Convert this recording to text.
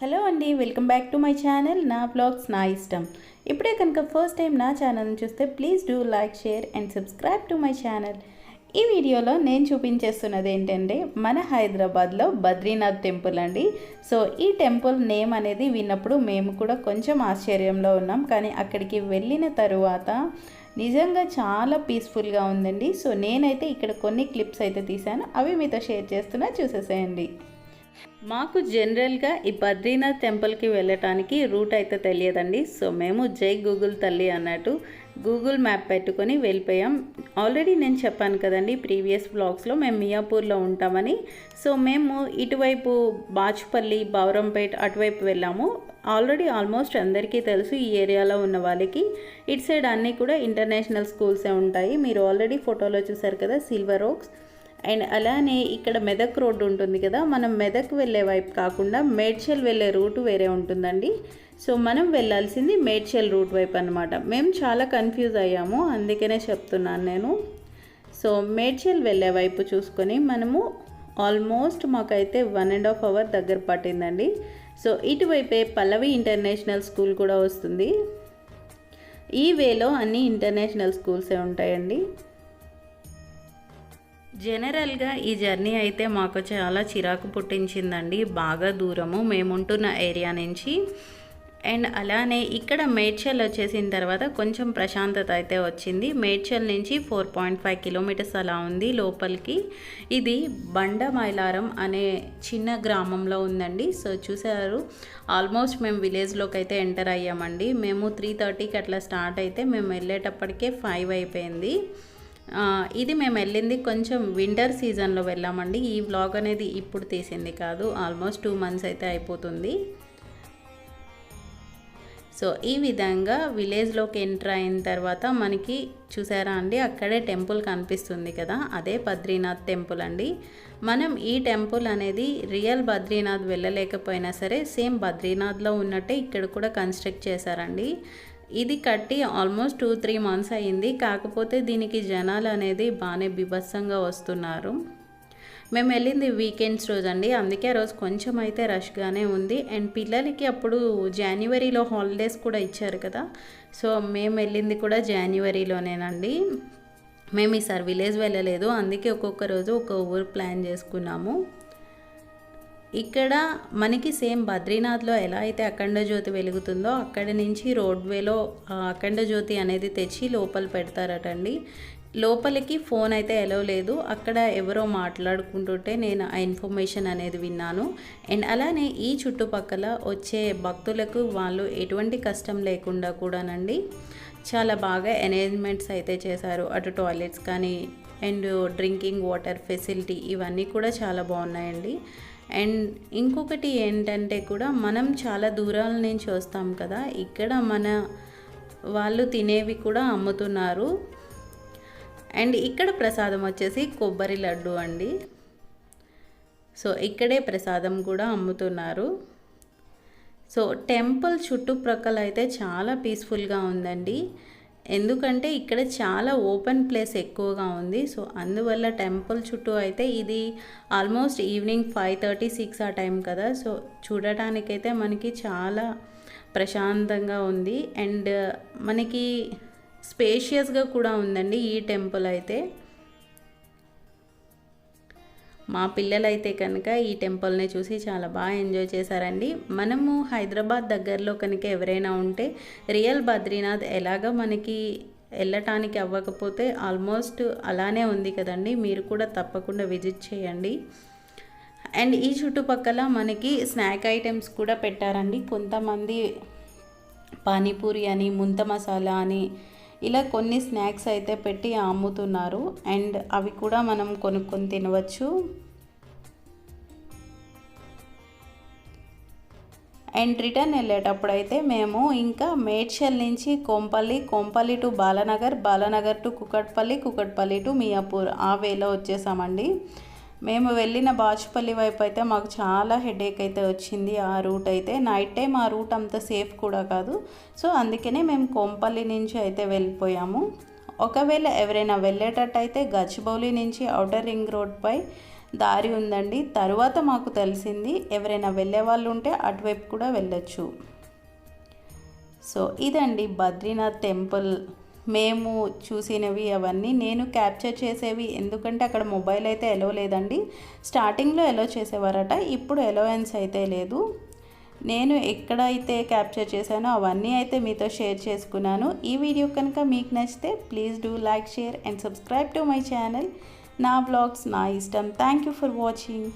Hello అండి welcome back to my channel. నా blogs నా ఇష్టం. ఇప్పుడే కనుక ఫస్ట్ టైం నా ఛానల్ని చూస్తే please do like share and subscribe to my channel ఈ వీడియోలో నేను చూపించేస్తున్నది ఏంటంటే మన హైదరాబాద్లో బద్రీనాథ్ టెంపుల్ అండి. సో ఈ టెంపుల్ నేమ్ అనేది విన్నప్పుడు మేము కూడా కొంచెం ఆశ్చర్యంలో ఉన్నాం. కానీ అక్కడికి వెళ్ళిన తరువాత నిజంగా చాలా పీస్ఫుల్గా ఉందండి. సో నేనైతే ఇక్కడ కొన్ని క్లిప్స్ అయితే తీశాను. అవి మీతో షేర్ చేస్తున్నా చూసేసేయండి. మాకు జనరల్గా ఈ బద్రీనాథ్ టెంపుల్కి వెళ్ళటానికి రూట్ అయితే తెలియదండి. సో మేము జై గూగుల్ తల్లి అన్నట్టు గూగుల్ మ్యాప్ పెట్టుకొని వెళ్ళిపోయాం. ఆల్రెడీ నేను చెప్పాను కదండి ప్రీవియస్ బ్లాగ్స్లో మేము మియాపూర్లో ఉంటామని. సో మేము ఇటువైపు బాచుపల్లి బౌరంపేట్ అటువైపు వెళ్ళాము. ఆల్రెడీ ఆల్మోస్ట్ అందరికీ తెలుసు ఈ ఏరియాలో ఉన్న వాళ్ళకి. ఇటు సైడ్ అన్నీ కూడా ఇంటర్నేషనల్ స్కూల్సే ఉంటాయి. మీరు ఆల్రెడీ ఫోటోలో చూసారు కదా సిల్వర్ ఓక్స్. అండ్ అలానే ఇక్కడ మెదక్ రోడ్డు ఉంటుంది కదా మనం మెదక్ వెళ్ళే వైపు కాకుండా మేడ్చల్ వెళ్ళే రూటు వేరే ఉంటుందండి. సో మనం వెళ్ళాల్సింది మేడ్చల్ రూట్ వైపు అనమాట మేము చాలా కన్ఫ్యూజ్ అయ్యాము అందుకనే చెప్తున్నాను నేను. సో మేడ్చల్ వెళ్ళే వైపు చూసుకొని మనము ఆల్మోస్ట్ మాకైతే వన్ అండ్ హాఫ్ అవర్ దగ్గర పట్టిందండి. సో ఇటువైపే పల్లవి ఇంటర్నేషనల్ స్కూల్ కూడా వస్తుంది. ఈ వేలో అన్ని ఇంటర్నేషనల్ స్కూల్సే ఉంటాయండి. జనరల్గా ఈ జర్నీ అయితే మాకు చాలా చిరాకు పుట్టించిందండి. బాగా దూరము. మేముంటున్న ఏరియా నుంచి. అండ్ అలానే ఇక్కడ మేడ్చల్ వచ్చేసిన తర్వాత కొంచెం ప్రశాంతత అయితే వచ్చింది. మేడ్చల్ నుంచి ఫోర్ పాయింట్ ఫైవ్ కిలోమీటర్స్ అలా ఉంది లోపలికి. ఇది బండ మైలారం అనే చిన్న గ్రామంలో ఉందండి. సో చూసారు ఆల్మోస్ట్ మేము విలేజ్లోకి అయితే ఎంటర్ అయ్యామండి. మేము త్రీ థర్టీకి అట్లా స్టార్ట్ అయితే మేము వెళ్ళేటప్పటికే ఫైవ్ అయిపోయింది. ఇది మేము వెళ్ళింది కొంచెం వింటర్ సీజన్లో వెళ్ళామండి. ఈ వ్లాగ్ అనేది ఇప్పుడు తీసింది కాదు ఆల్మోస్ట్ టూ మంత్స్ అయితే అయిపోతుంది. సో ఈ విధంగా విలేజ్లోకి ఎంటర్ అయిన తర్వాత మనకి చూసారా అండి అక్కడే టెంపుల్ కనిపిస్తుంది కదా అదే బద్రీనాథ్ టెంపుల్ అండి. మనం ఈ టెంపుల్ అనేది రియల్ బద్రీనాథ్ వెళ్ళలేకపోయినా సరే సేమ్ బద్రీనాథ్లో ఉన్నట్టే ఇక్కడ కూడా కన్స్ట్రక్ట్ చేశారండి. ఇది కట్టి ఆల్మోస్ట్ టూ త్రీ మంత్స్ అయ్యింది. కాకపోతే దీనికి జనాలు అనేది బాగానే బిభత్సంగా వస్తున్నారు. మేము వెళ్ళింది వీకెండ్స్ రోజు అండి అందుకే ఆ రోజు కొంచెం అయితే రష్గానే ఉంది. అండ్ పిల్లలకి అప్పుడు జనవరిలో హాలిడేస్ కూడా ఇచ్చారు కదా. సో మేము వెళ్ళింది కూడా జనవరిలోనేనండి మేము ఈసారి విలేజ్ వెళ్ళలేదు. అందుకే ఒక్కొక్క రోజు ఒక ఊరు ప్లాన్ చేసుకున్నాము. ఇక్కడ మనకి సేమ్ బద్రీనాథ్లో ఎలా అయితే అఖండ జ్యోతి వెలుగుతుందో అక్కడ నుంచి రోడ్వేలో అఖండ జ్యోతి అనేది తెచ్చి లోపల పెడతారటండి. లోపలికి ఫోన్ అయితే ఎలవ్ లేదు. అక్కడ ఎవరో మాట్లాడుకుంటుంటే నేను ఆ ఇన్ఫర్మేషన్ అనేది విన్నాను. అండ్ అలానే ఈ చుట్టుపక్కల వచ్చే భక్తులకు వాళ్ళు ఎటువంటి కష్టం లేకుండా కూడానండి చాలా బాగా అరేంజ్మెంట్స్ అయితే చేశారు. అటు టాయిలెట్స్ కానీ అండ్ డ్రింకింగ్ వాటర్ ఫెసిలిటీ ఇవన్నీ కూడా చాలా బాగున్నాయండి. అండ్ ఇంకొకటి ఏంటంటే కూడా మనం చాలా దూరాల నుంచి వస్తాం కదా ఇక్కడ మన వాళ్ళు తినేవి కూడా అమ్ముతున్నారు. అండ్ ఇక్కడ ప్రసాదం వచ్చేసి కొబ్బరి లడ్డు అండి. సో ఇక్కడే ప్రసాదం కూడా అమ్ముతున్నారు. సో టెంపుల్ చుట్టుప్రక్కల అయితే చాలా పీస్ఫుల్గా ఉందండి. ఎందుకంటే ఇక్కడ చాలా ఓపెన్ ప్లేస్ ఎక్కువగా ఉంది. సో అందువల్ల టెంపుల్ చుట్టూ అయితే ఇది almost evening five thirty six ఆ టైం కదా. సో చూడటానికైతే మనకి చాలా ప్రశాంతంగా ఉంది. అండ్ మనకి స్పేషియస్గా కూడా ఉందండి ఈ టెంపుల్ అయితే. మా పిల్లలైతే కనుక ఈ టెంపుల్ని చూసి చాలా బాగా ఎంజాయ్ చేశారండి. మనము హైదరాబాద్ దగ్గరలో కనుక ఎవరైనా ఉంటే రియల్ బద్రీనాథ్ ఎలాగ మనకి వెళ్ళటానికి అవ్వకపోతే ఆల్మోస్ట్ అలానే ఉంది కదండి. మీరు కూడా తప్పకుండా విజిట్ చేయండి. అండ్ ఈ చుట్టుపక్కల మనకి స్నాక్ ఐటమ్స్ కూడా పెట్టారండి. కొంతమంది పానీపూరి అని ముంత మసాలా అని ఇలా కొన్ని స్నాక్స్ అయితే పెట్టి అమ్ముతున్నారు. అండ్ అవి కూడా మనం కొనుక్కొని తినవచ్చు. అండ్ రిటర్న్ వెళ్ళేటప్పుడు అయితే మేము ఇంకా మేడ్చల్ నుంచి Kompally Kompally to Balanagar Balanagar to Kukatpally Kukatpally to Miyapur ఆ వేలో వచ్చేసామండి. మేము వెళ్ళిన బాచుపల్లి వైపు అయితే మాకు చాలా హెడేక్ అయితే వచ్చింది. ఆ రూట్ అయితే నైట్ టైం ఆ రూట్ అంత సేఫ్ కూడా కాదు. సో అందుకనే మేము కొంపల్లి నుంచి అయితే వెళ్ళిపోయాము. ఒకవేళ ఎవరైనా వెళ్ళేటట్టయితే గచ్చిబౌలి నుంచి ఔటర్ రింగ్ రోడ్పై దారి ఉందండి. తర్వాత మాకు తెలిసింది ఎవరైనా వెళ్ళే వాళ్ళు ఉంటే అటువైపు కూడా వెళ్ళొచ్చు. సో ఇదండి బద్రీనాథ్ టెంపుల్. మేము చూసినవి అవన్నీ నేను క్యాప్చర్ చేసేవి ఎందుకంటే అక్కడ మొబైల్ అయితే ఎలో లేదండి. స్టార్టింగ్లో ఎలో చేసేవారట ఇప్పుడు ఎలోవెన్స్ అయితే లేదు. నేను ఎక్కడైతే క్యాప్చర్ చేశానో అవన్నీ అయితే మీతో షేర్ చేసుకున్నాను. ఈ వీడియో కనుక మీకు నచ్చితే please do like share and subscribe to my channel నా బ్లాగ్స్ నా ఇష్టం. Thank you for watching